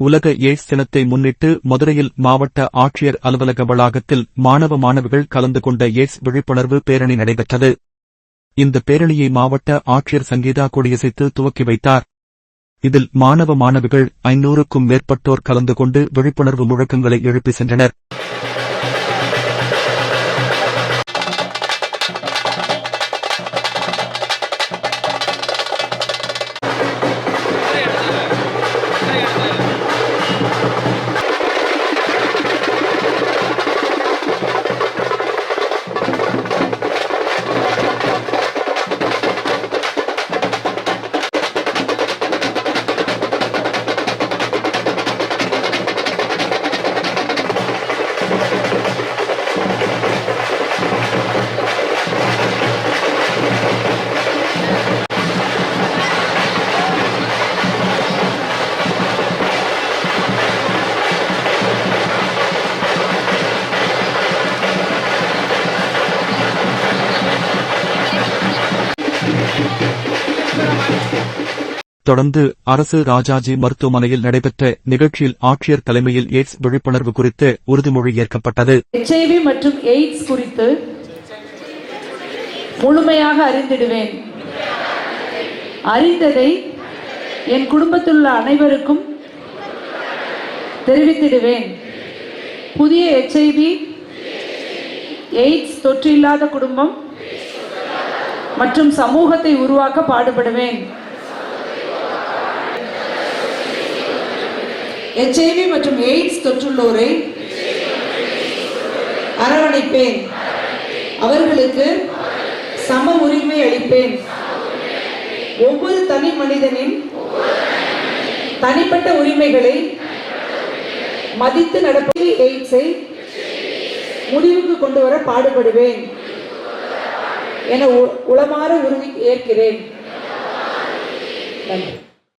உலக எய்ட்ஸ் தினத்தை முன்னிட்டு மதுரையில் மாவட்ட ஆட்சியர் அலுவலக வளாகத்தில் மாணவ மாணவிகள் கலந்து கொண்ட எய்ட்ஸ் விழிப்புணர்வு பேரணி நடைபெற்றது. இந்த பேரணியை மாவட்ட ஆட்சியர் சங்கீதா கொடியசைத்து துவக்கி வைத்தார். இதில் மாணவ மாணவிகள் ஐநூறுக்கும் மேற்பட்டோர் கலந்து கொண்டு விழிப்புணர்வு முழக்கங்களை எழுப்பி சென்றனர். தொடர்ந்து அரசு ராஜாஜி மருத்துவமனையில் நடைபெற்ற நிகழ்ச்சியில் ஆட்சியர் தலைமையில் எய்ட்ஸ் விழிப்புணர்வு குறித்து உறுதிமொழி ஏற்கப்பட்டது. எச்ஐவி மற்றும் எய்ட்ஸ் குறித்து முழுமையாக அறிந்திடுவேன். அறிந்ததை என் குடும்பத்தில் உள்ள அனைவருக்கும் தெரிவித்திடுவேன். புதிய எச்ஐவி எய்ட்ஸ் தொற்றில்லாத குடும்பம் மற்றும் சமூகத்தை உருவாக்க பாடுபடுவேன். எச்ஐவி மற்றும் எய்ட்ஸ் தொற்றுள்ளோரை அரவணைப்பேன். அவர்களுக்கு சம உரிமை அளிப்பேன். ஒவ்வொரு தனி மனிதனின் தனிப்பட்ட உரிமைகளை மதித்து நடப்பது எய்ட்ஸை முடிவுக்கு கொண்டு வர பாடுபடுவேன். என உ- உளமாற உறுதி ஏற்கிறேன். நன்றி.